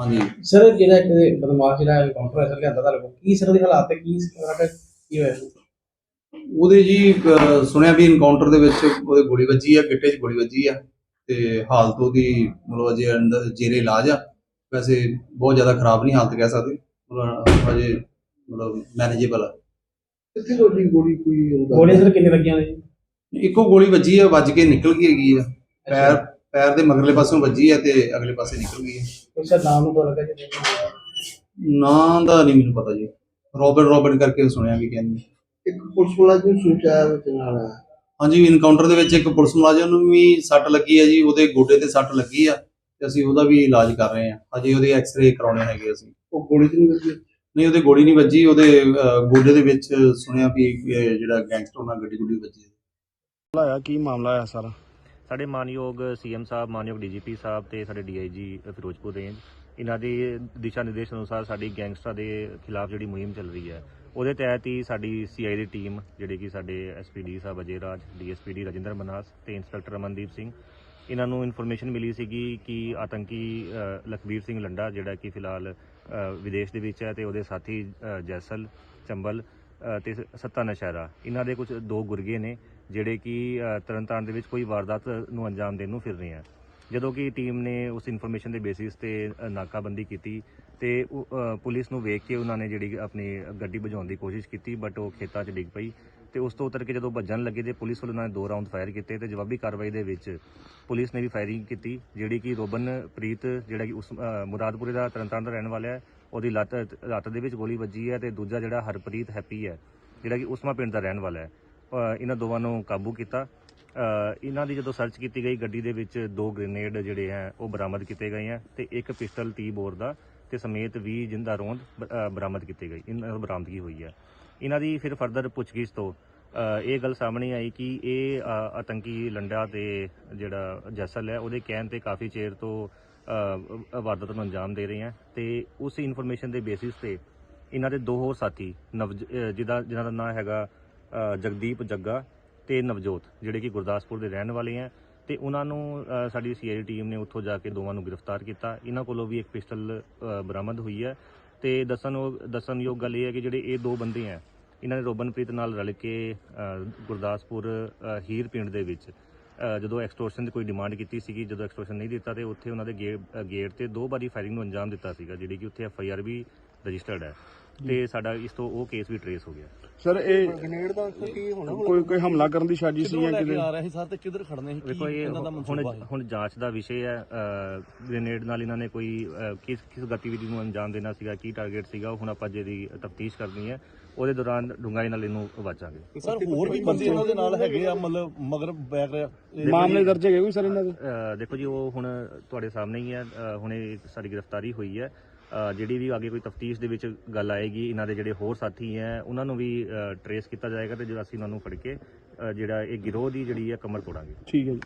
ਹਾਂਜੀ। ਸਰ ਜਿਹੜਾ ਇੱਕ ਬਦਮਾਸ਼ ਜਿਹੜਾ ਐਨਕਾਊਂਟਰ ਸਰ ਲਿਆਂਦਾ ਤੁਹਾਡੇ ਕੋਲ ਕੀ ਸਰ ਉਹਦੇ ਹਾਲਾਤ ਤੇ ਕੀ ਸਰ ਕੀ ਹੋਇਆ ਉਹਦੇ ਜੀ ਅਹ, ਸੁਣਿਆ ਵੀ ਇਨਕਾਊਂਟਰ ਦੇ ਵਿੱਚ ਉਹਦੇ ਗੋਲੀ ਵੱਜੀ ਆ ਗਿੱਟੇ 'ਚ ਗੋਲੀ ਵੱਜੀ ਆ ਤੇ ਹਾਲਤ ਉਹਦੀ ਮਤਲਬ ਅਜੇ ਅੰਦਰ ਜੇਰੇ ਇਲਾਜ ਆ। ਵੈਸੇ ਬਹੁਤ ਜ਼ਿਆਦਾ ਖਰਾਬ ਨਹੀਂ ਹਾਲਤ ਕਹਿ ਸਕਦੇ ਮਤਲਬ ਅਜੇ ਮਤਲਬ ਮੈਨੇਜੇਬਲ ਆ। ਕਿੱਥੇ ਗੋਲੀ ਗੋਲੀ ਕੋਈ ਹੁੰਦਾ ਗੋਲੀਆਂ ਸਰ ਕਿੰਨੇ ਲੱਗੀਆਂ ਨੇ ਜੀ? ਇੱਕੋ ਗੋਲੀ ਵੱਜੀ ਆ ਵੱਜ ਕੇ ਨਿਕਲ ਗਈ ਹੈਗੀ ਆ। ਪੈਰ ਪੈਰ ਦੇ ਮਗਰਲੇ ਪਾਸੋਂ ਵੱਜੀ ਆ ਤੇ ਅਗਲੇ ਪਾਸੇ ਨਿਕਲ ਗਈ ਆ ਕੋਈ ਸਰ ਨਾਮ ਨੂੰ ਪਤਾ ਲੱਗਾ ਜੀ? ਨਾਂ ਦਾ ਨਹੀਂ ਮੈਨੂੰ ਪਤਾ ਜੀ। ਰੋਬਿਨ ਰੋਬਿਨ ਕਰਕੇ ਸੁਣਿਆ ਵੀ ਕਹਿੰਦੇ ਇੱਕ ਪੁਲਿਸ ਜੀ ਸੁਚਾਇਆ ਵਿੱਚ ਨਾਲ ਆ। ਹਾਂਜੀ ਇਨਕਾਊਂਟਰ ਦੇ ਵਿੱਚ ਇੱਕ ਪੁਲਿਸ ਮੁਲਾਜ਼ਮ ਨੂੰ ਵੀ ਸੱਟ ਲੱਗੀ ਹੈ ਜੀ। ਉਹਦੇ ਗੋਡੇ ਤੇ ਸੱਟ ਲੱਗੀ ਆ ਤੇ ਅਸੀਂ ਉਹਦਾ ਵੀ ਇਲਾਜ ਕਰ ਰਹੇ ਹਾਂ। ਅਜੇ ਉਹਦੇ ਐਕਸ-ਰੇ ਕਰਾਉਣੇ ਹੈਗੇ ਅਸੀਂ। ਉਹ ਗੋਲੀ ਤੇ ਨਹੀਂ ਵੱਜੀ? ਨਹੀਂ ਉਹਦੇ ਗੋਲੀ ਨਹੀਂ ਵੱਜੀ। ਉਹਦੇ ਅਹ, ਗੋਡੇ ਦੇ ਵਿੱਚ ਸੁਣਿਆ ਵੀ ਇਹ ਜਿਹੜਾ ਗੈਂਗਸਟਰ ਨਾਲ ਗੱਡੀ ਗੁੱਡੀ ਵੱਜੀ ਹੈ। ਆਇਆ ਕੀ ਮਾਮਲਾ ਆਇਆ ਸਾਰਾ? ਸਾਡੇ ਮਾਨਯੋਗ ਸੀਐਮ ਸਾਹਿਬ, ਮਾਨਯੋਗ ਡੀਜੀਪੀ ਸਾਹਿਬ ਤੇ ਸਾਡੇ ਡੀਆਈਜੀ ਫਿਰੋਜ਼ਪੁਰ ਰੇਂਜ ਇਹਨਾਂ ਦੇ ਦਿਸ਼ਾ ਨਿਰਦੇਸ਼ ਅਨੁਸਾਰ ਸਾਡੀ ਗੈਂਗਸਟਰਾਂ ਦੇ ਖਿਲਾਫ ਜਿਹੜੀ ਮੁਹਿੰਮ ਚੱਲ ਰਹੀ ਹੈ, ਉਹਦੇ ਤਹਿਤ ਹੀ ਸਾਡੀ ਸੀਆਈ ਦੀ ਟੀਮ, ਜਿਹੜੀ ਕਿ ਸਾਡੇ ਐਸਪੀਡੀ ਸਾਹਿਬ ਅਜੇ ਰਾਜ ਡੀਐਸਪੀਡੀ ਰਜਿੰਦਰ ਮਨਾਸ ਤੇ ਇੰਸਪੈਕਟਰ ਅਮਨਦੀਪ ਸਿੰਘ, ਇਹਨਾਂ ਨੂੰ ਇਨਫੋਰਮੇਸ਼ਨ ਮਿਲੀ ਸੀਗੀ ਕਿ ਆਤੰਕੀ ਲਖਬੀਰ ਸਿੰਘ ਲੰਡਾ, ਜਿਹੜਾ ਕਿ ਫਿਲਹਾਲ ਵਿਦੇਸ਼ ਦੇ ਵਿੱਚ ਹੈ ਤੇ ਉਹਦੇ ਸਾਥੀ ਜੈਸਲ ਚੰਬਲ ਤੇ ਸੱਤਾ ਨਸ਼ਹਿਰਾ। ਇਹਨਾਂ ਦੇ ਕੁਝ ਦੋ ਗੁਰਗੇ ਨੇ ਜਿਹੜੇ ਕਿ ਤਰਨਤਾਰਨ ਦੇ ਵਿੱਚ ਕੋਈ ਵਾਰਦਾਤ ਨੂੰ ਅੰਜਾਮ ਦੇਣ ਨੂੰ ਫਿਰ ਰਹੇ ਆ। ਜਦੋਂ ਕਿ ਟੀਮ ਨੇ ਉਸ ਇਨਫੋਰਮੇਸ਼ਨ ਦੇ ਬੇਸਿਸ ਤੇ ਨਾਕਾਬੰਦੀ ਕੀਤੀ ਤੇ ਪੁਲਿਸ ਨੂੰ ਵੇਖ ਕੇ ਉਹਨਾਂ ਨੇ ਜਿਹੜੀ ਆਪਣੀ ਗੱਡੀ ਭਜਾਉਣ ਦੀ ਕੋਸ਼ਿਸ਼ ਕੀਤੀ ਬਟ ਉਹ ਖੇਤਾਂ 'ਚ ਡਿੱਗ ਪਈ। ਤੇ ਉਸ ਤੋਂ ਉਤਰ ਕੇ ਜਦੋਂ ਭੱਜਣ ਲੱਗੇ ਤੇ ਪੁਲਿਸ ਵੱਲੋਂ ਉਹਨਾਂ ਨੇ ਦੋ ਰਾਉਂਡ ਫਾਇਰ ਕੀਤੇ ਤੇ ਜਵਾਬੀ ਕਾਰਵਾਈ ਦੇ ਵਿੱਚ ਪੁਲਿਸ ਨੇ ਵੀ ਫਾਇਰਿੰਗ ਕੀਤੀ ਜਿਹੜੀ ਕਿ ਰੋਬਨ ਪ੍ਰੀਤ ਜਿਹੜਾ ਕਿ ਉਸ ਅ, ਮੁਰਾਦਪੁਰੇ ਦਾ ਤਰਨਤਾਰਨ ਦਾ ਰਹਿਣ ਵਾਲਾ ਹੈ ਉਹਦੀ ਲੱਤ ਲੱਤ ਦੇ ਵਿੱਚ ਗੋਲੀ ਵੱਜੀ ਹੈ ਤੇ ਦੂਜਾ ਜਿਹੜਾ ਹਰਪ੍ਰੀਤ ਹੈਪੀ ਹੈ, ਜਿਹੜਾ ਕਿ ਉਸਮਾ ਪਿੰਡ ਦਾ ਰਹਿਣ ਵਾਲਾ ਹੈ ਇਹਨਾਂ ਦੋਵਾਂ ਨੂੰ ਕਾਬੂ ਕੀਤਾ। ਇਹਨਾਂ ਦੀ ਜਦੋਂ ਸਰਚ ਕੀਤੀ ਗਈ, ਗੱਡੀ ਦੇ ਵਿੱਚ ਦੋ ਗ੍ਰੇਨੇਡ ਜਿਹੜੇ ਹੈ, ਉਹ ਬਰਾਮਦ ਕੀਤੇ ਗਏ ਹੈ ਤੇ ਇੱਕ ਪਿਸਟਲ 30 ਬੋਰ ਦਾ ਤੇ ਸਮੇਤ 20 ਜਿੰਦਾ ਰੋਂਦ ਬ- ਬਰਾਮਦ ਕੀਤੇ ਗਏ ਇਹਨਾਂ ਦੀ ਬਰਾਮਦਗੀ ਹੋਈ ਹੈ। ਇਹਨਾਂ ਦੀ ਫਿਰ ਫਰਦਰ ਪੁੱਛਗਿੱਛ ਤੋਂ ਇਹ ਗੱਲ ਸਾਹਮਣੇ ਆਈ ਕਿ ਇਹ ਆਤੰਕੀ ਲੰਡਾ ਤੇ ਜਿਹੜਾ ਜਸਲ ਹੈ, ਉਹਦੇ ਕਹਿਣ ਤੇ ਕਾਫੀ ਚਿਰ ਤੋਂ ਵਾਰਦਾਤ ਨੂੰ ਅੰਜਾਮ ਦੇ ਰਹੇ ਹੈ ਤੇ ਉਸ ਇਨਫੋਰਮੇਸ਼ਨ ਦੇ ਬੇਸਿਸ ਤੇ ਇਹਨਾਂ ਦੇ ਦੋ ਹੋਰ ਸਾਥੀ ਨਵ ਜਿਹਦਾ ਜਿਨ੍ਹਾਂ ਦਾ ਨਾਮ ਹੈਗਾ ਜਗਦੀਪ ਜੱਗਾ ਤੇ ਨਵਜੋਤ ਜਿਹੜੇ ਕਿ ਗੁਰਦਾਸਪੁਰ ਦੇ ਰਹਿਣ ਵਾਲੇ ਹੈ ਤੇ ਉਹਨਾਂ ਨੂੰ ਅ, ਸਾਡੀ ਸੀਆਈ ਟੀਮ ਨੇ ਉੱਥੋਂ ਜਾ ਕੇ ਦੋਵਾਂ ਨੂੰ ਗ੍ਰਿਫਤਾਰ ਕੀਤਾ। ਇਹਨਾਂ ਕੋਲੋਂ ਵੀ ਇੱਕ ਪਿਸਟਲ ਬਰਾਮਦ ਹੋਈ ਹੈ ਤੇ ਦੱਸਣ ਦੱਸਣਯੋਗ ਗੱਲ ਇਹ ਹੈ ਕਿ ਜਿਹੜੇ ਇਹ ਦੋ ਬੰਦੇ ਹੈ ਇਹਨਾਂ ਨੇ ਰੋਬਨਪ੍ਰੀਤ ਨਾਲ ਰਲ ਕੇ ਗੁਰਦਾਸਪੁਰ ਹੀਰ ਪਿੰਡ ਦੇ ਵਿੱਚ ਜਦੋਂ ਐਕਸਟੋਰਸ਼ਨ ਦੀ ਕੋਈ ਡਿਮਾਂਡ ਕੀਤੀ ਸੀਗੀ, ਜਦੋਂ ਐਕਸਟੋਰਸ਼ਨ ਨਹੀਂ ਦਿੱਤਾ ਤੇ ਉੱਥੇ ਉਹਨਾਂ ਦੇ ਗੇ- ਗੇਟ ਤੇ ਦੋ ਵਾਰੀ ਫਾਇਰਿੰਗ ਨੂੰ ਅੰਜਾਮ ਦਿੱਤਾ ਸੀਗਾ, ਜਿਹੜੀ ਕਿ ਉੱਥੇ ਐਫ ਆਈ ਆਰ ਵੀ ਰਜਿਸਟਰਡ ਹੈ। ਤੇ ਸਾਡਾ ਇਸ ਤੋਂ ਉਹ ਕੇਸ ਵੀ ਟਰੇਸ ਹੋ ਗਿਆ। ਸਰ ਇਹ ਗ੍ਰੇਨੇਡ ਦਾ ਕੀ ਹੋਣਾ? ਕੋਈ ਕੋਈ ਹਮਲਾ ਕਰਨ ਦੀ ਸਾਜ਼ਿਸ਼ ਸੀ ਜਾਂ ਕਿਤੇ? ਆ ਰਹੇ ਸੀ ਸਰ ਤੇ ਕਿੱਧਰ ਖੜਨੇ ਸੀ? ਕੀ ਇਹ ਇਹਨਾਂ ਦਾ ਹੁਣ ਹੁਣ ਜਾਂਚ ਦਾ ਵਿਸ਼ੇ ਹੈ ਗ੍ਰੇਨੇਡ ਨਾਲ ਇਹਨਾਂ ਨੇ ਕੋਈ ਕਿਸ ਕਿਸ ਗਤੀਵਿਧੀ ਨੂੰ ਅੰਜਾਮ ਦੇਣਾ ਸੀਗਾ ਕੀ ਟਾਰਗੇਟ ਸੀਗਾ ਉਹ ਹੁਣ ਆਪਾਂ ਜਿਹੜੀ ਤਫਤੀਸ਼ ਕਰਨੀ ਹੈ। ਉਹਦੇ ਦੌਰਾਨ ਡੂੰਘਾਈ ਨਾਲ ਇਹਨੂੰ ਵਾਚਾਂਗੇ ਸਰ ਹੋਰ ਵੀ ਬੰਦੇ ਇਹਨਾਂ ਦੇ ਨਾਲ ਹੈਗੇ ਆ ਮਤਲਬ ਮਗਰ ਬੈਕ ਰਿਹਾ ਮਾਮਲੇ ਦਰਜ ਹੈਗੇ ਕੋਈ ਸਰ ਇਹਨਾਂ ਦੇ? ਦੇਖੋ ਜੀ ਉਹ ਹੁਣ ਤੁਹਾਡੇ ਸਾਹਮਣੇ ਹੀ ਹੈ ਹੁਣੇ ਸਾਡੀ ਗ੍ਰਿਫਤਾਰੀ ਹੋਈ ਹੈ। ਜਿਹੜੀ ਵੀ ਅੱਗੇ ਕੋਈ ਤਫਤੀਸ਼ ਦੇ ਵਿੱਚ ਗੱਲ ਆਏਗੀ ਇਹਨਾਂ ਦੇ ਜਿਹੜੇ ਹੋਰ ਸਾਥੀ ਹੈ ਉਹਨਾਂ ਨੂੰ ਵੀ ਟਰੇਸ ਕੀਤਾ ਜਾਏਗਾ ਤੇ ਜਦੋਂ ਅਸੀਂ ਉਹਨਾਂ ਨੂੰ ਫੜ ਕੇ ਅ, ਜਿਹੜਾ ਇਹ ਗਿਰੋਹ ਦੀ ਜਿਹੜੀ ਹੈ ਕਮਰ ਤੋੜਾਂਗੇ। ਠੀਕ ਹੈ ਜੀ।